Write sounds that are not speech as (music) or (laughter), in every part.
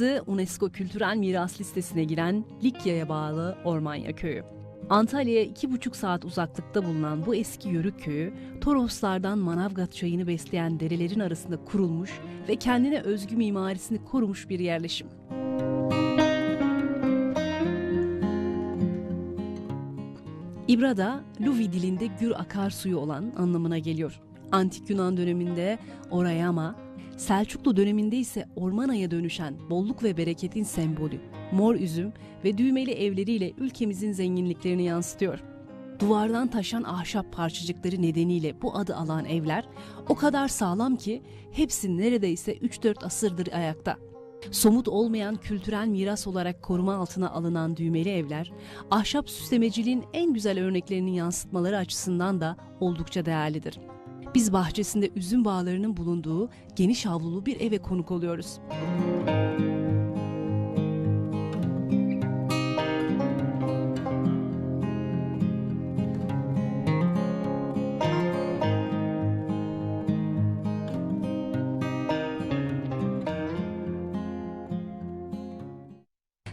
Burası UNESCO Kültürel Miras Listesi'ne giren Likya'ya bağlı Ormanya Köyü. Antalya'ya iki buçuk saat uzaklıkta bulunan bu eski yörük köyü, Toroslardan Manavgat çayını besleyen derelerin arasında kurulmuş ve kendine özgü mimarisini korumuş bir yerleşim. İbrada, Luvi dilinde gür akarsuyu olan anlamına geliyor. Antik Yunan döneminde Orayama, Selçuklu döneminde ise Ormana'ya dönüşen bolluk ve bereketin sembolü, mor üzüm ve düğmeli evleriyle ülkemizin zenginliklerini yansıtıyor. Duvardan taşan ahşap parçacıkları nedeniyle bu adı alan evler o kadar sağlam ki hepsi neredeyse 3-4 asırdır ayakta. Somut olmayan kültürel miras olarak koruma altına alınan düğmeli evler, ahşap süslemeciliğin en güzel örneklerini yansıtmaları açısından da oldukça değerlidir. Biz bahçesinde üzüm bağlarının bulunduğu geniş avlulu bir eve konuk oluyoruz.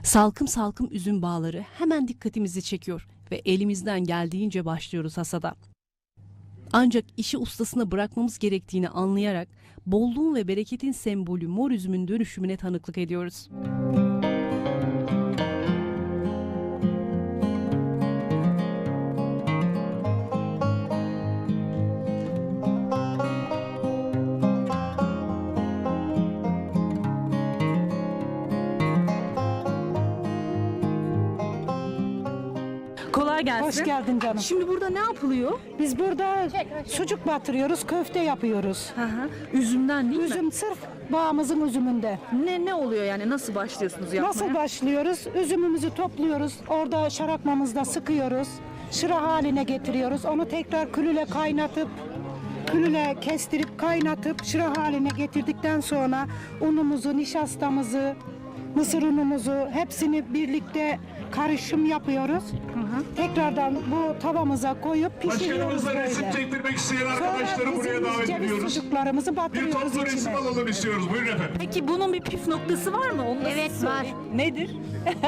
Salkım salkım üzüm bağları hemen dikkatimizi çekiyor ve elimizden geldiğince başlıyoruz hasada. Ancak işi ustasına bırakmamız gerektiğini anlayarak bolluğun ve bereketin sembolü mor üzümün dönüşümüne tanıklık ediyoruz. Kolay gelsin. Hoş geldin canım. Şimdi burada ne yapılıyor? Biz burada sucuk batırıyoruz, köfte yapıyoruz. Hı hı. Üzümden değil mi? Üzüm sırf bağımızın üzümünde. Ne ne oluyor yani nasıl başlıyorsunuz yapmaya? Nasıl başlıyoruz? Üzümümüzü topluyoruz. Orada şarakmamızda sıkıyoruz. Şıra haline getiriyoruz. Onu tekrar külüle kaynatıp külüle kestirip kaynatıp şıra haline getirdikten sonra unumuzu, nişastamızı, mısır unumuzu hepsini birlikte karışım yapıyoruz. Tekrardan bu tavamıza koyup pişiriyoruz Başkanımızla resim böyle. çektirmek isteyen arkadaşları buraya bizim davet ceviz ediyoruz. sucuklarımızı Bir batırıyoruz toplu resim içine. alalım istiyoruz. Buyurun efendim. Peki bunun bir püf noktası var mı? Onu da Evet, siz var. söyleyin. Nedir?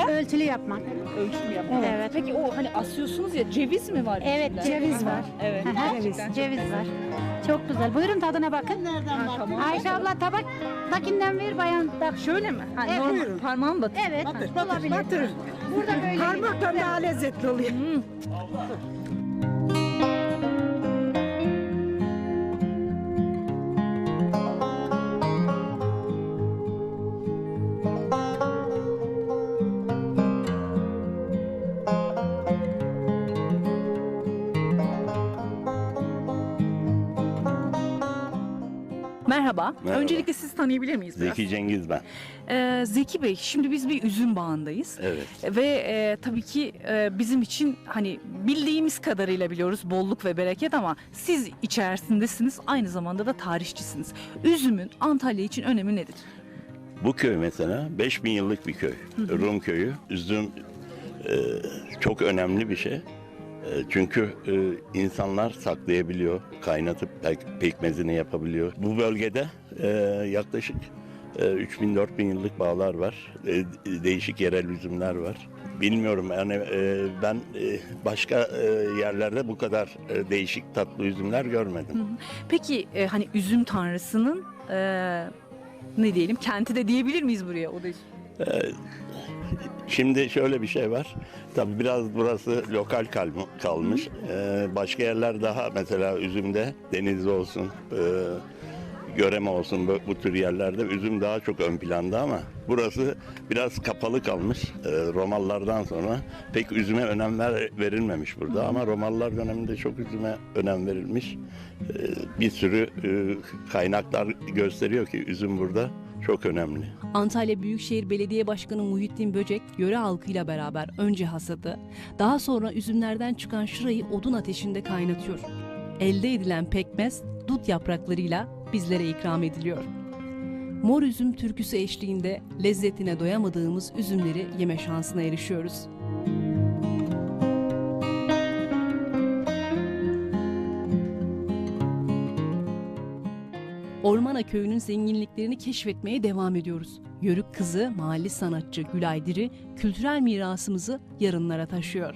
Ölçülü yapmak. Ölçüm yapmak. Evet. Peki o hani asıyorsunuz ya ceviz mi var? Evet, içinde? ceviz var. Evet. Aha, gerçekten. Ceviz var. Çok güzel. Buyurun tadına bakın. Ha, tamam. Ayşe abla tabak takinden ver bayan tak. Şöyle mi? Ha, Evet. normal parmağım batır. Evet. Olabilir. Batır. Burada böyle. Parmaktan daha lezzetli oluyor. Merhaba. Merhaba. Öncelikle sizi tanıyabilir miyiz biraz? Zeki Cengiz ben. Ee, Zeki Bey, şimdi biz bir üzüm bağındayız. Evet. Ve e, tabii ki e, bizim için hani bildiğimiz kadarıyla biliyoruz bolluk ve bereket ama siz içerisindesiniz aynı zamanda da tarihçisiniz. Üzümün Antalya için önemi nedir? Bu köy mesela 5000 yıllık bir köy. Rum köyü. Üzüm e, çok önemli bir şey. E, çünkü e, insanlar saklayabiliyor, kaynatıp pek- pekmezini yapabiliyor. Bu bölgede e, yaklaşık e, 3000-4000 yıllık bağlar var. E, değişik yerel üzümler var. Bilmiyorum yani e, ben e, başka e, yerlerde bu kadar e, değişik tatlı üzümler görmedim. Peki e, hani üzüm tanrısının e, ne diyelim kenti de diyebilir miyiz buraya? O da Şimdi şöyle bir şey var. Tabii biraz burası lokal kal- kalmış. Ee, başka yerler daha mesela üzümde Denizli olsun, e, Göreme olsun bu, bu tür yerlerde üzüm daha çok ön planda ama burası biraz kapalı kalmış. Ee, Romalılardan sonra pek üzüme önem ver, verilmemiş burada ama Romalılar döneminde çok üzüme önem verilmiş. Ee, bir sürü e, kaynaklar gösteriyor ki üzüm burada çok önemli. Antalya Büyükşehir Belediye Başkanı Muhittin Böcek, yöre halkıyla beraber önce hasadı, daha sonra üzümlerden çıkan şırayı odun ateşinde kaynatıyor. Elde edilen pekmez, dut yapraklarıyla bizlere ikram ediliyor. Mor üzüm türküsü eşliğinde lezzetine doyamadığımız üzümleri yeme şansına erişiyoruz. Ormana Köyü'nün zenginliklerini keşfetmeye devam ediyoruz. Yörük kızı, mahalli sanatçı Gülay Diri, kültürel mirasımızı yarınlara taşıyor.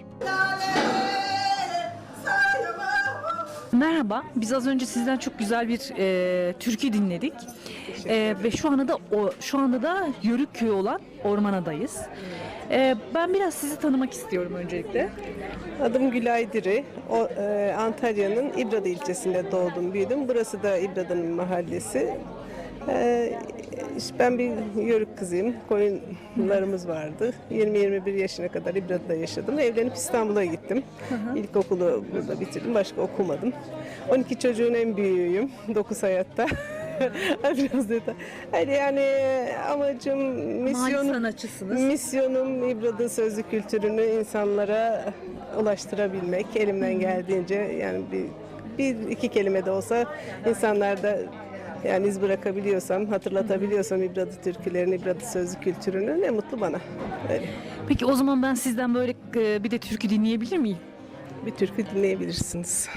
Merhaba, biz az önce sizden çok güzel bir e, türkü dinledik E, ve şu anda da o şu anda da Yörük köyü olan Ormana'dayız. E, ben biraz sizi tanımak istiyorum öncelikle. Adım Gülay Diri. O, e, Antalya'nın İbrada ilçesinde doğdum, büyüdüm. Burası da İbrada'nın mahallesi. E, işte ben bir yörük kızıyım. Koyunlarımız vardı. 20-21 yaşına kadar İbrada'da yaşadım. Evlenip İstanbul'a gittim. İlkokulu burada bitirdim. Başka okumadım. 12 çocuğun en büyüğüyüm. (laughs) 9 hayatta. Biraz detay. Hayır yani amacım, misyonum... sanatçısınız. Misyonum İbrada sözlü kültürünü insanlara ulaştırabilmek. Elimden geldiğince yani bir, bir iki kelime de olsa insanlarda yani iz bırakabiliyorsam, hatırlatabiliyorsam İbrada türkülerini, İbrada sözlü kültürünü ne mutlu bana. Öyle. Peki o zaman ben sizden böyle e, bir de türkü dinleyebilir miyim? Bir türkü dinleyebilirsiniz.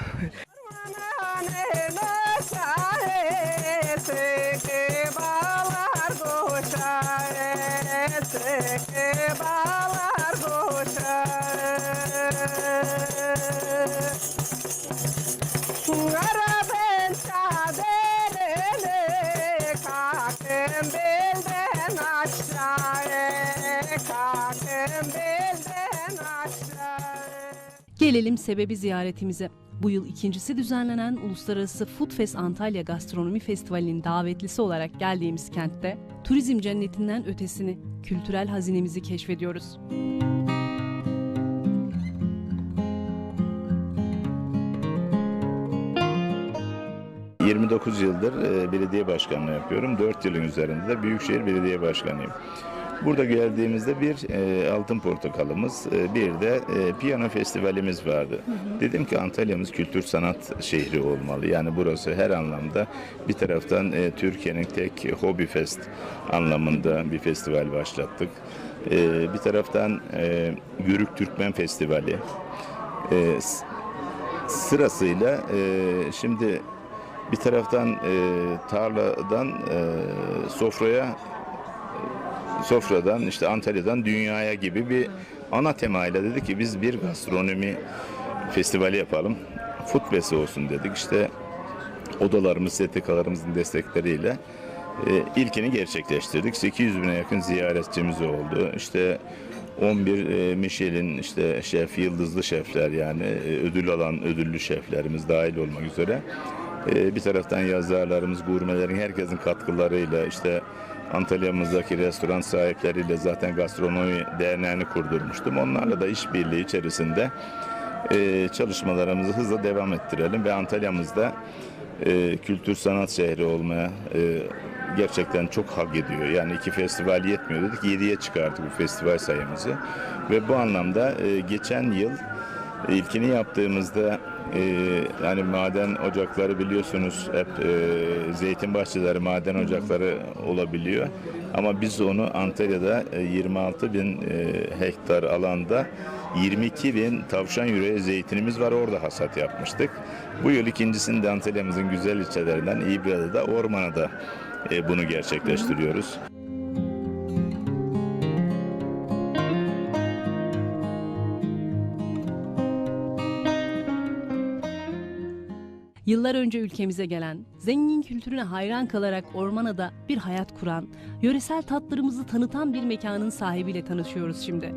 Gelelim sebebi ziyaretimize. Bu yıl ikincisi düzenlenen Uluslararası Food Fest Antalya Gastronomi Festivali'nin davetlisi olarak geldiğimiz kentte turizm cennetinden ötesini, kültürel hazinemizi keşfediyoruz. Ee, 29 yıldır e, belediye başkanlığı yapıyorum. 4 yılın üzerinde de Büyükşehir Belediye Başkanıyım. Burada geldiğimizde bir e, altın portakalımız, e, bir de e, piyano festivalimiz vardı. Dedim ki Antalya'mız kültür sanat şehri olmalı. Yani burası her anlamda bir taraftan e, Türkiye'nin tek hobi fest anlamında bir festival başlattık. E, bir taraftan e, Yörük Türkmen Festivali. E, sırasıyla e, şimdi bir taraftan e, tarladan e, sofraya sofradan işte Antalya'dan dünyaya gibi bir ana temayla dedi ki biz bir gastronomi festivali yapalım. Food olsun dedik. İşte odalarımız, STK'larımızın destekleriyle e, ilkini gerçekleştirdik. 800 bine yakın ziyaretçimiz oldu. İşte 11 e, Michelin işte şef, yıldızlı şefler yani e, ödül alan ödüllü şeflerimiz dahil olmak üzere. E, bir taraftan yazarlarımız, gurmelerin herkesin katkılarıyla işte Antalya'mızdaki restoran sahipleriyle zaten gastronomi derneğini kurdurmuştum. Onlarla da işbirliği içerisinde e, çalışmalarımızı hızla devam ettirelim ve Antalya'mızda e, kültür sanat şehri olmaya e, gerçekten çok hak ediyor. Yani iki festival yetmiyor dedik. Yediye çıkardık bu festival sayımızı. Ve bu anlamda e, geçen yıl e, ilkini yaptığımızda yani maden ocakları biliyorsunuz hep e, zeytin bahçeleri, maden ocakları olabiliyor. Ama biz onu Antalya'da e, 26 bin e, hektar alanda 22 bin tavşan yüreği zeytinimiz var orada hasat yapmıştık. Bu yıl ikincisini de Antalya'mızın güzel ilçelerinden İbradı'da, Ormana'da e, bunu gerçekleştiriyoruz. Yıllar önce ülkemize gelen, zengin kültürüne hayran kalarak Ormana'da bir hayat kuran, yöresel tatlarımızı tanıtan bir mekanın sahibiyle tanışıyoruz şimdi.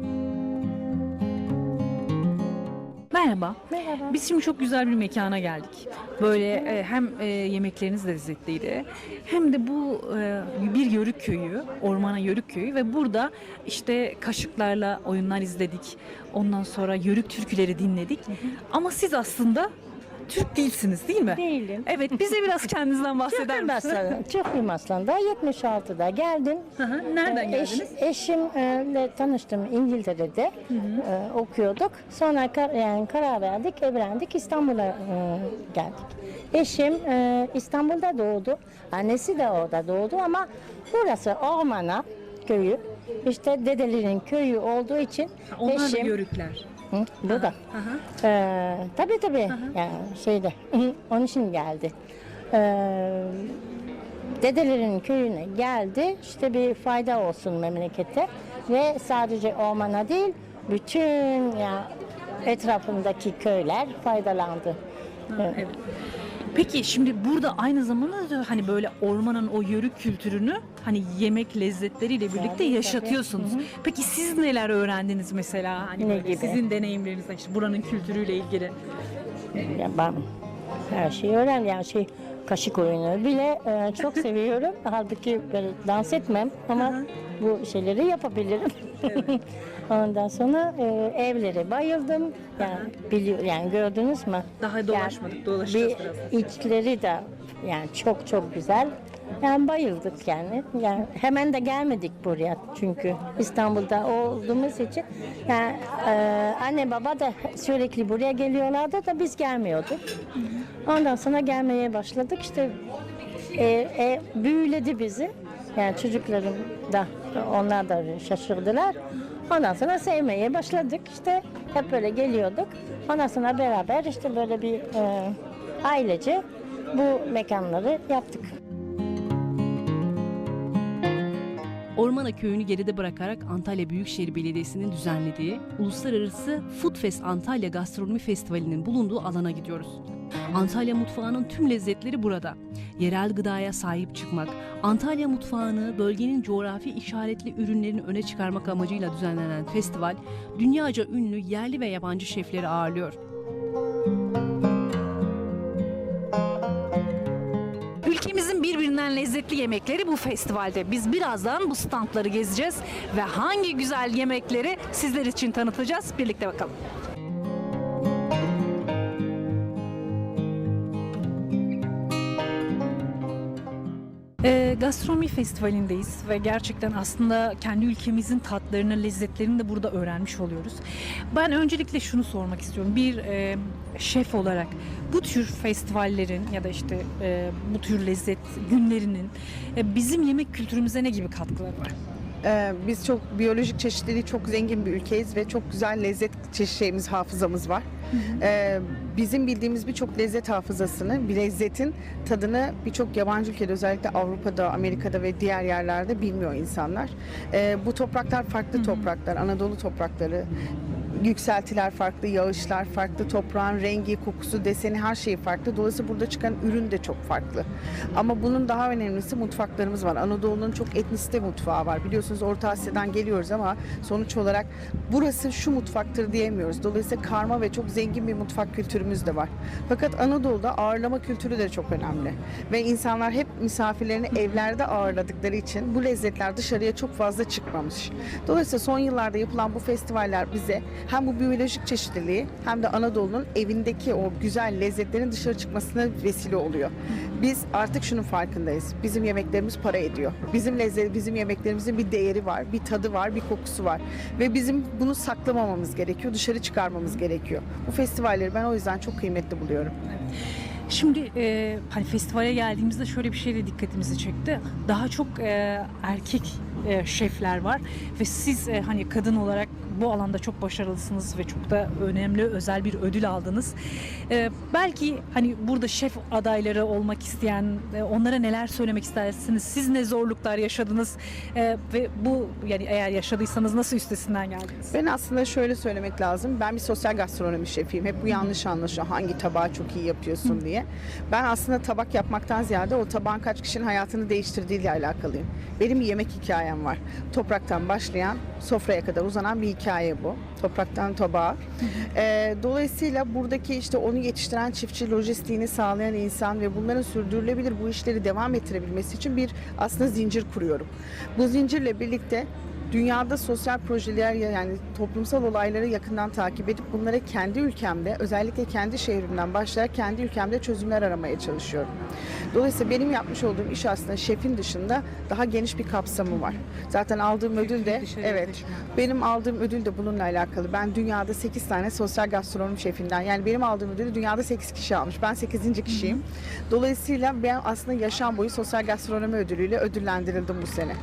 Merhaba. Merhaba. Biz şimdi çok güzel bir mekana geldik. Böyle e, hem e, yemekleriniz lezzetliydi hem de bu e, bir yörük köyü, ormana yörük köyü ve burada işte kaşıklarla oyunlar izledik. Ondan sonra yörük türküleri dinledik. Ama siz aslında Türk değilsiniz değil mi? Değilim. Evet bize biraz (laughs) kendinizden bahseder Çıkayım misiniz? Aslanım. Çıkayım Aslan'da 76'da geldim. Hı hı, Nereden Ee, eş- geldiniz? eşimle tanıştım İngiltere'de Ee, okuyorduk. Sonra kar, yani karar verdik, evlendik, İstanbul'a e, geldik. Eşim e, İstanbul'da doğdu, annesi de orada doğdu ama burası Ormana köyü. İşte dedelerin köyü olduğu için Onlar da eşim yörükler. Hı, burada. Hı. Ee, tabii tabii. Yani şeyde. Onun için geldi. Ee, dedelerinin köyüne geldi. İşte bir fayda olsun memlekete ve sadece ormana değil bütün ya etrafındaki köyler faydalandı. Evet. Peki şimdi burada aynı zamanda da hani böyle ormanın o yörük kültürünü hani yemek lezzetleriyle birlikte Tabii, yaşatıyorsunuz. Peki siz neler öğrendiniz mesela hani Ne böyle gibi? sizin deneyimlerinizden işte buranın kültürüyle ilgili? Ya ben her şeyi öğrendim. Yani şey kaşık oyunu bile e, çok (laughs) seviyorum. Halbuki böyle dans etmem ama bu şeyleri yapabilirim. (laughs) Ondan sonra e, evlere bayıldım. Yani biliyor yani gördünüz mü? Daha dolaşmadık, dolaşacağız bir biraz. içleri de yani çok çok güzel. Yani bayıldık yani. Yani hemen de gelmedik buraya çünkü İstanbul'da olduğumuz için. Yani e, anne baba da sürekli buraya geliyorlardı da biz gelmiyorduk. Ondan sonra gelmeye başladık. İşte e, e, büyüledi bizi. Yani çocuklarım da onlar da şaşırdılar. Ondan sonra sevmeye başladık. İşte hep böyle geliyorduk. Ondan sonra beraber işte böyle bir e, ailece bu mekanları yaptık. Ormana köyünü geride bırakarak Antalya Büyükşehir Belediyesi'nin düzenlediği Uluslararası Food Fest Antalya Gastronomi Festivali'nin bulunduğu alana gidiyoruz. Antalya mutfağının tüm lezzetleri burada. Yerel gıdaya sahip çıkmak, Antalya mutfağını bölgenin coğrafi işaretli ürünlerini öne çıkarmak amacıyla düzenlenen festival, dünyaca ünlü yerli ve yabancı şefleri ağırlıyor. Birbirinden lezzetli yemekleri bu festivalde. Biz birazdan bu standları gezeceğiz ve hangi güzel yemekleri sizler için tanıtacağız. Birlikte bakalım. Ee, gastronomi festivalindeyiz ve gerçekten aslında kendi ülkemizin tatlarını, lezzetlerini de burada öğrenmiş oluyoruz. Ben öncelikle şunu sormak istiyorum. Bir e, şef olarak bu tür festivallerin ya da işte e, bu tür lezzet günlerinin e, bizim yemek kültürümüze ne gibi katkıları var? Ee, biz çok biyolojik çeşitliliği çok zengin bir ülkeyiz ve çok güzel lezzet çeşitlerimiz, hafızamız var. Ee, bizim bildiğimiz birçok lezzet hafızasını, bir lezzetin tadını birçok yabancı ülkede özellikle Avrupa'da, Amerika'da ve diğer yerlerde bilmiyor insanlar. Ee, bu topraklar farklı topraklar, Anadolu toprakları. Yükseltiler farklı, yağışlar farklı, toprağın rengi, kokusu, deseni her şeyi farklı. Dolayısıyla burada çıkan ürün de çok farklı. Ama bunun daha önemlisi mutfaklarımız var. Anadolu'nun çok etnisite mutfağı var. Biliyorsunuz Orta Asya'dan geliyoruz ama sonuç olarak burası şu mutfaktır diyemiyoruz. Dolayısıyla karma ve çok zengin bir mutfak kültürümüz de var. Fakat Anadolu'da ağırlama kültürü de çok önemli. Ve insanlar hep misafirlerini evlerde ağırladıkları için bu lezzetler dışarıya çok fazla çıkmamış. Dolayısıyla son yıllarda yapılan bu festivaller bize hem bu biyolojik çeşitliliği hem de Anadolu'nun evindeki o güzel lezzetlerin dışarı çıkmasına vesile oluyor. Biz artık şunun farkındayız. Bizim yemeklerimiz para ediyor. Bizim lezzet, bizim yemeklerimizin bir değeri var, bir tadı var, bir kokusu var. Ve bizim bunu saklamamamız gerekiyor, dışarı çıkarmamız gerekiyor. Bu festivalleri ben o yüzden çok kıymetli buluyorum. Şimdi e, hani festivale geldiğimizde şöyle bir şey de dikkatimizi çekti. Daha çok e, erkek e, şefler var ve siz e, hani kadın olarak bu alanda çok başarılısınız ve çok da önemli özel bir ödül aldınız. E, belki hani burada şef adayları olmak isteyen e, onlara neler söylemek istersiniz? Siz ne zorluklar yaşadınız E, ve bu yani eğer yaşadıysanız nasıl üstesinden geldiniz? Ben aslında şöyle söylemek lazım. Ben bir sosyal gastronomi şefiyim. Hep bu yanlış anlaşılıyor. Hangi tabağı çok iyi yapıyorsun diye. Ben aslında tabak yapmaktan ziyade o tabağın kaç kişinin hayatını değiştirdiğiyle alakalıyım. Benim bir yemek hikayem var. Topraktan başlayan, sofraya kadar uzanan bir hikaye bu. Topraktan tabağa. Ee, dolayısıyla buradaki işte onu yetiştiren çiftçi, lojistiğini sağlayan insan ve bunların sürdürülebilir bu işleri devam ettirebilmesi için bir aslında zincir kuruyorum. Bu zincirle birlikte dünyada sosyal projeler yani toplumsal olayları yakından takip edip bunlara kendi ülkemde özellikle kendi şehrimden başlayarak kendi ülkemde çözümler aramaya çalışıyorum. Dolayısıyla benim yapmış olduğum iş aslında şefin dışında daha geniş bir kapsamı var. Zaten aldığım ödül de evet benim aldığım ödül de bununla alakalı. Ben dünyada 8 tane sosyal gastronomi şefinden yani benim aldığım ödülü dünyada 8 kişi almış. Ben 8. kişiyim. Dolayısıyla ben aslında yaşam boyu sosyal gastronomi ödülüyle ödüllendirildim bu sene.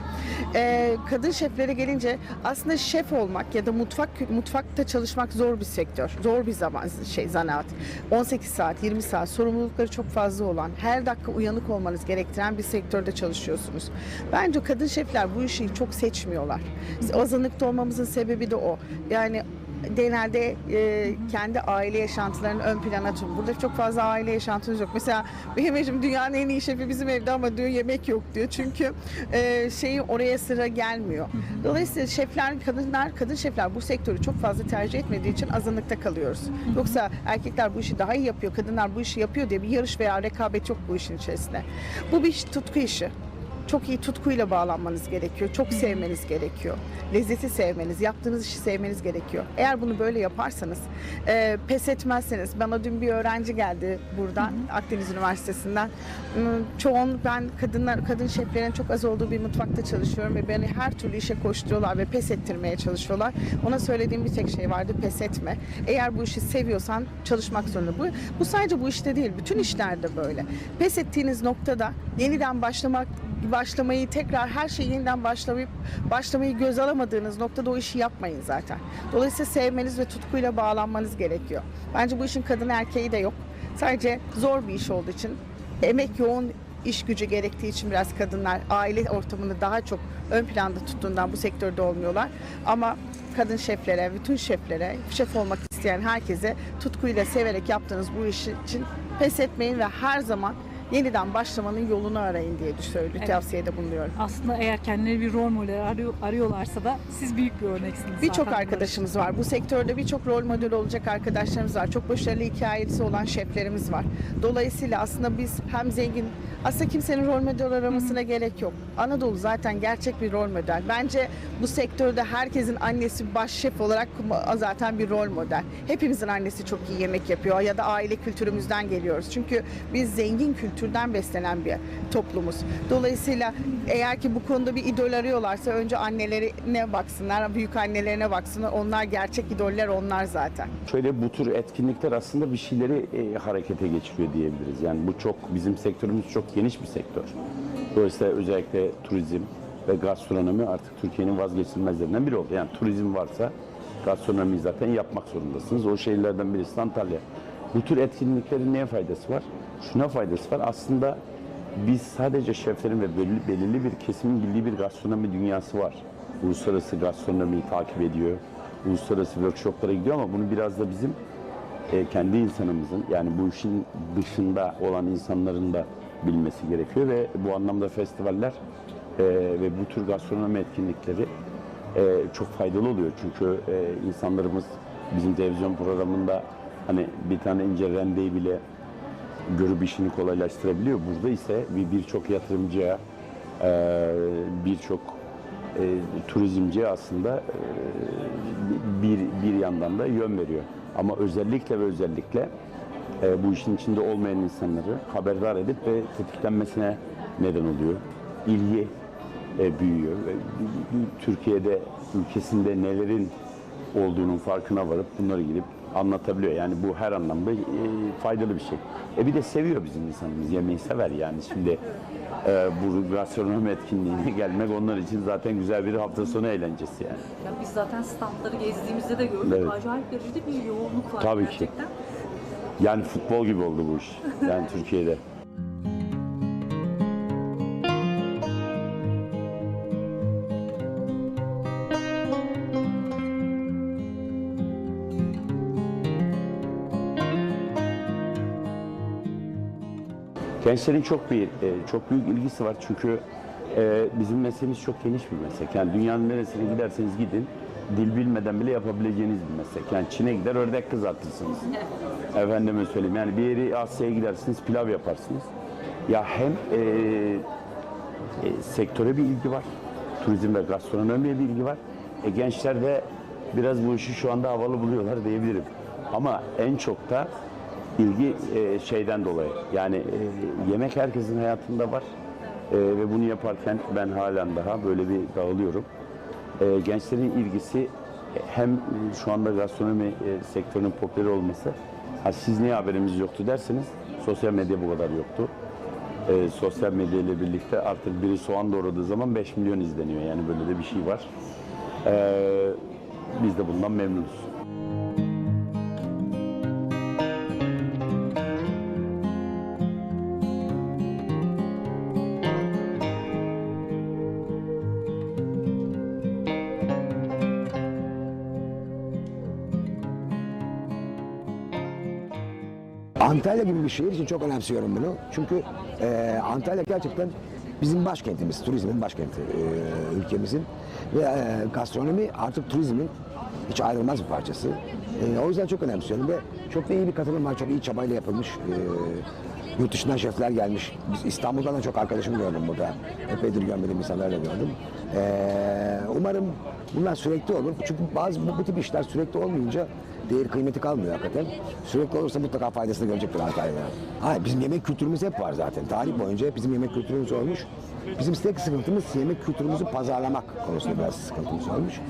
Ee, kadın şeflere gelince aslında şef olmak ya da mutfak mutfakta çalışmak zor bir sektör. Zor bir zaman şey zanaat. 18 saat, 20 saat sorumlulukları çok fazla olan, her dakika uyanık olmanız gerektiren bir sektörde çalışıyorsunuz. Bence kadın şefler bu işi çok seçmiyorlar. Azınlıkta olmamızın sebebi de o. Yani genelde e, kendi aile yaşantılarını ön plana tutuyor. Burada çok fazla aile yaşantınız yok. Mesela benim eşim dünyanın en iyi şefi bizim evde ama diyor yemek yok diyor. Çünkü e, şeyi oraya sıra gelmiyor. Dolayısıyla şefler, kadınlar, kadın şefler bu sektörü çok fazla tercih etmediği için azınlıkta kalıyoruz. Yoksa erkekler bu işi daha iyi yapıyor, kadınlar bu işi yapıyor diye bir yarış veya rekabet yok bu işin içerisinde. Bu bir tutku işi çok iyi tutkuyla bağlanmanız gerekiyor. Çok sevmeniz gerekiyor. Lezzeti sevmeniz, yaptığınız işi sevmeniz gerekiyor. Eğer bunu böyle yaparsanız, e, pes etmezseniz. Bana dün bir öğrenci geldi buradan, Akdeniz Üniversitesi'nden. Çoğun ben kadınlar, kadın şeflerin çok az olduğu bir mutfakta çalışıyorum ve beni her türlü işe koşturuyorlar ve pes ettirmeye çalışıyorlar. Ona söylediğim bir tek şey vardı, pes etme. Eğer bu işi seviyorsan çalışmak zorunda. Bu, bu sadece bu işte değil, bütün işlerde böyle. Pes ettiğiniz noktada yeniden başlamak başlamayı tekrar her şeyi yeniden başlamayıp başlamayı göz alamadığınız noktada o işi yapmayın zaten. Dolayısıyla sevmeniz ve tutkuyla bağlanmanız gerekiyor. Bence bu işin kadın erkeği de yok. Sadece zor bir iş olduğu için emek yoğun iş gücü gerektiği için biraz kadınlar aile ortamını daha çok ön planda tuttuğundan bu sektörde olmuyorlar. Ama kadın şeflere, bütün şeflere, şef olmak isteyen herkese tutkuyla severek yaptığınız bu iş için pes etmeyin ve her zaman yeniden başlamanın yolunu arayın diye söylüyor, Evet. tavsiyede bulunuyorum. Aslında eğer kendileri bir rol model arıyor, arıyorlarsa da siz büyük bir örneksiniz. Birçok arkadaşımız var. Bu sektörde birçok rol model olacak arkadaşlarımız var. Çok başarılı hikayesi olan şeflerimiz var. Dolayısıyla aslında biz hem zengin, aslında kimsenin rol model aramasına gerek yok. Anadolu zaten gerçek bir rol model. Bence bu sektörde herkesin annesi baş şef olarak zaten bir rol model. Hepimizin annesi çok iyi yemek yapıyor ya da aile kültürümüzden geliyoruz. Çünkü biz zengin kültürden beslenen bir toplumuz. Dolayısıyla eğer ki bu konuda bir idol arıyorlarsa önce annelerine baksınlar, büyük annelerine baksınlar. Onlar gerçek idoller onlar zaten. Şöyle bu tür etkinlikler aslında bir şeyleri e, harekete geçiriyor diyebiliriz. Yani bu çok bizim sektörümüz çok geniş bir sektör. Dolayısıyla özellikle turizm ve gastronomi artık Türkiye'nin vazgeçilmezlerinden biri oldu. Yani turizm varsa gastronomi zaten yapmak zorundasınız. O şehirlerden birisi Antalya. Bu tür etkinliklerin neye faydası var? Şuna faydası var. Aslında biz sadece şeflerin ve belirli, belirli bir kesimin bildiği bir gastronomi dünyası var. Uluslararası gastronomiyi takip ediyor. Uluslararası workshoplara gidiyor ama bunu biraz da bizim e, kendi insanımızın yani bu işin dışında olan insanların da bilmesi gerekiyor ve bu anlamda festivaller e, ve bu tür gastronomi etkinlikleri e, çok faydalı oluyor. Çünkü e, insanlarımız bizim televizyon programında hani bir tane ince rendeyi bile görüp işini kolaylaştırabiliyor. Burada ise bir birçok yatırımcıya, e, birçok e, turizmciye aslında e, bir bir yandan da yön veriyor. Ama özellikle ve özellikle bu işin içinde olmayan insanları haberdar edip ve tetiklenmesine neden oluyor. İlgi büyüyor. Türkiye'de ülkesinde nelerin olduğunun farkına varıp bunları gidip anlatabiliyor. Yani bu her anlamda e, faydalı bir şey. E bir de seviyor bizim insanımız. Yemeği sever yani. Şimdi e, bu gastronomi etkinliğine gelmek onlar için zaten güzel bir hafta sonu eğlencesi yani. Ya biz zaten standları gezdiğimizde de gördük. Evet. Acayip derecede bir yoğunluk var Tabii ki. gerçekten. Yani futbol gibi oldu bu iş. Yani Türkiye'de. Gençlerin çok bir e, çok büyük ilgisi var çünkü e, bizim mesleğimiz çok geniş bir meslek. Yani dünyanın neresine giderseniz gidin dil bilmeden bile yapabileceğiniz bir meslek. Yani Çin'e gider ördek kızartırsınız. (laughs) Efendime söyleyeyim yani bir yeri Asya'ya gidersiniz pilav yaparsınız. Ya hem e, e, sektöre bir ilgi var. Turizm ve gastronomiye bir ilgi var. E, gençler de biraz bu işi şu anda havalı buluyorlar diyebilirim. Ama en çok da ilgi e, şeyden dolayı. Yani e, yemek herkesin hayatında var. E, ve bunu yaparken ben halen daha böyle bir dağılıyorum. Gençlerin ilgisi hem şu anda gastronomi sektörünün popüler olması. Ha, siz niye haberimiz yoktu derseniz sosyal medya bu kadar yoktu. E, sosyal medya ile birlikte artık biri soğan doğradığı zaman 5 milyon izleniyor. Yani böyle de bir şey var. E, biz de bundan memnunuz. Antalya gibi bir şehir için çok önemsiyorum bunu. Çünkü e, Antalya gerçekten bizim başkentimiz, turizmin başkenti e, ülkemizin. Ve e, gastronomi artık turizmin hiç ayrılmaz bir parçası. E, o yüzden çok önemsiyorum ve çok da iyi bir katılım var, çok iyi çabayla yapılmış. E, yurt dışından şefler gelmiş. Biz İstanbul'dan da çok arkadaşım gördüm burada. Epeydir görmediğim insanlarla gördüm. E, umarım bunlar sürekli olur. Çünkü bazı bu, bu tip işler sürekli olmayınca değer kıymeti kalmıyor hakikaten. Sürekli olursa mutlaka faydasını görecektir Antalya. Ha, bizim yemek kültürümüz hep var zaten. Tarih boyunca hep bizim yemek kültürümüz olmuş. Bizim tek sıkıntımız yemek kültürümüzü pazarlamak konusunda biraz sıkıntımız olmuş.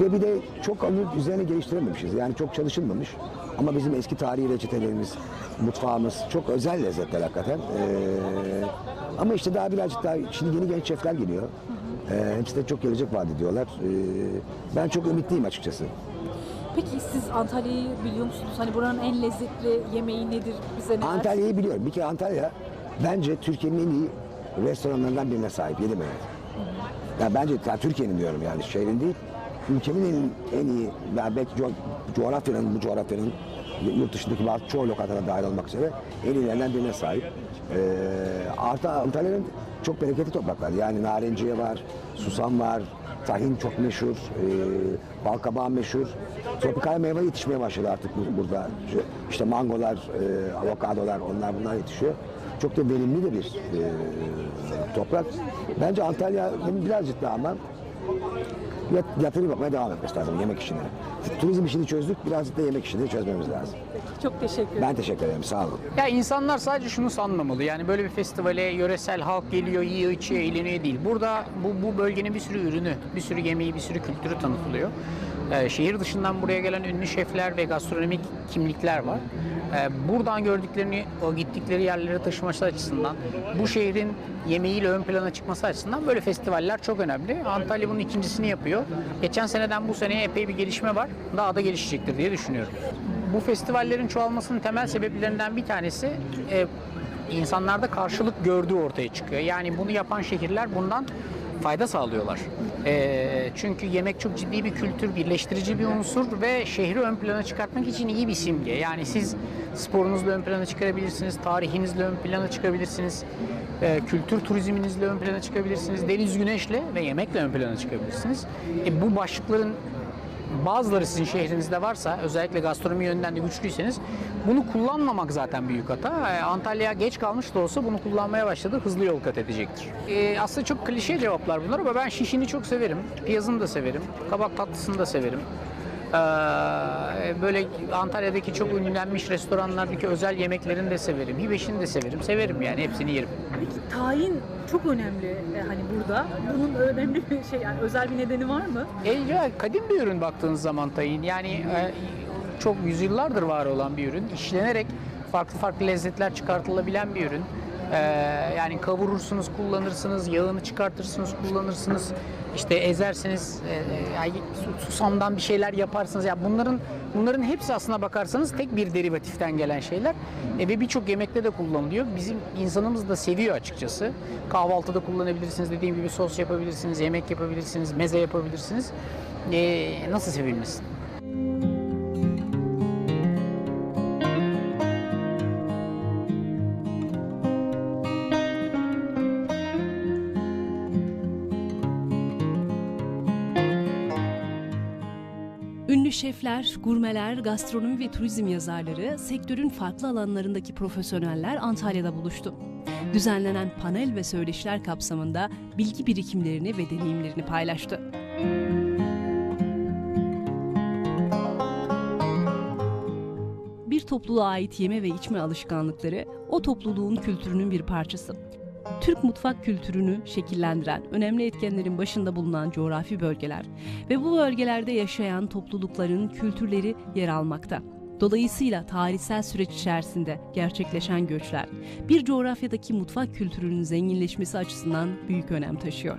Ve bir de çok onu üzerine geliştirememişiz. Yani çok çalışılmamış. Ama bizim eski tarihi reçetelerimiz, mutfağımız çok özel lezzetler hakikaten. Ee, ama işte daha birazcık daha şimdi yeni genç şefler geliyor. Ee, hepsi de çok gelecek vaat ediyorlar. Ee, ben çok ümitliyim açıkçası. Peki siz Antalya'yı biliyor musunuz? Hani buranın en lezzetli yemeği nedir? Bize neler? Antalya'yı biliyorum. Bir kere Antalya bence Türkiye'nin en iyi restoranlarından birine sahip. Yedi mi? Ya bence ya Türkiye'nin diyorum yani şehrin değil. Ülkenin en, en iyi, ya belki co- coğrafyanın, bu coğrafyanın yurt dışındaki bazı çoğu lokantalara dahil olmak üzere en iyilerinden birine sahip. Ee, artı Antalya'nın çok bereketli topraklar. Yani narenciye var, susam var, tahin çok meşhur, e, bal kabağı meşhur. Tropikal meyve yetişmeye başladı artık bu- burada. İşte mangolar, e, avokadolar, onlar bunlar yetişiyor. Çok da verimli de bir e, toprak. Bence Antalya birazcık daha ama yat, yatırım yapmaya devam etmesi lazım yemek işine. Turizm işini çözdük, birazcık da yemek işini çözmemiz lazım. Çok teşekkür ederim. Ben teşekkür ederim, sağ olun. Ya insanlar sadece şunu sanmamalı. Yani böyle bir festivale yöresel halk geliyor, yiyor, içiyor, eğleniyor değil. Burada bu, bu bölgenin bir sürü ürünü, bir sürü yemeği, bir sürü kültürü tanıtılıyor. Ee, şehir dışından buraya gelen ünlü şefler ve gastronomik kimlikler var. Ee, buradan gördüklerini o gittikleri yerlere taşıması açısından, bu şehrin yemeğiyle ön plana çıkması açısından böyle festivaller çok önemli. Antalya bunun ikincisini yapıyor. Geçen seneden bu seneye epey bir gelişme var. Daha da gelişecektir diye düşünüyorum. Bu festivallerin çoğalmasının temel sebeplerinden bir tanesi e, insanlarda karşılık gördüğü ortaya çıkıyor. Yani bunu yapan şehirler bundan fayda sağlıyorlar. E, çünkü yemek çok ciddi bir kültür, birleştirici bir unsur ve şehri ön plana çıkartmak için iyi bir simge. Yani siz sporunuzla ön plana çıkarabilirsiniz, tarihinizle ön plana çıkabilirsiniz, e, kültür turizminizle ön plana çıkabilirsiniz, deniz güneşle ve yemekle ön plana çıkabilirsiniz. E, bu başlıkların bazıları sizin şehrinizde varsa özellikle gastronomi yönünden de güçlüyseniz bunu kullanmamak zaten büyük hata. Ee, Antalya geç kalmış da olsa bunu kullanmaya başladı. Hızlı yol kat edecektir. Ee, aslında çok klişe cevaplar bunlar ama ben şişini çok severim. Piyazını da severim. Kabak tatlısını da severim. Ee, böyle Antalya'daki çok ünlenmiş restoranlardaki özel yemeklerini de severim. Hibeşini de severim. Severim yani hepsini yerim. Peki tayin çok önemli e, hani burada. Bunun önemli bir şey yani özel bir nedeni var mı? E, ya, kadim bir ürün baktığınız zaman tayin. Yani e, çok yüzyıllardır var olan bir ürün. İşlenerek farklı farklı lezzetler çıkartılabilen bir ürün. E, yani kavurursunuz, kullanırsınız, yağını çıkartırsınız, kullanırsınız. İşte ezersiniz, e, e, yani susamdan bir şeyler yaparsınız. Ya bunların bunların hepsi aslına bakarsanız tek bir derivatiften gelen şeyler e, ve birçok yemekte de kullanılıyor. Bizim insanımız da seviyor açıkçası. Kahvaltıda kullanabilirsiniz, dediğim gibi sos yapabilirsiniz, yemek yapabilirsiniz, meze yapabilirsiniz. E, nasıl sevilmesin? Şefler, gurmeler, gastronomi ve turizm yazarları, sektörün farklı alanlarındaki profesyoneller Antalya'da buluştu. Düzenlenen panel ve söyleşiler kapsamında bilgi birikimlerini ve deneyimlerini paylaştı. Bir topluluğa ait yeme ve içme alışkanlıkları o topluluğun kültürünün bir parçası. Türk mutfak kültürünü şekillendiren önemli etkenlerin başında bulunan coğrafi bölgeler ve bu bölgelerde yaşayan toplulukların kültürleri yer almakta. Dolayısıyla tarihsel süreç içerisinde gerçekleşen göçler bir coğrafyadaki mutfak kültürünün zenginleşmesi açısından büyük önem taşıyor.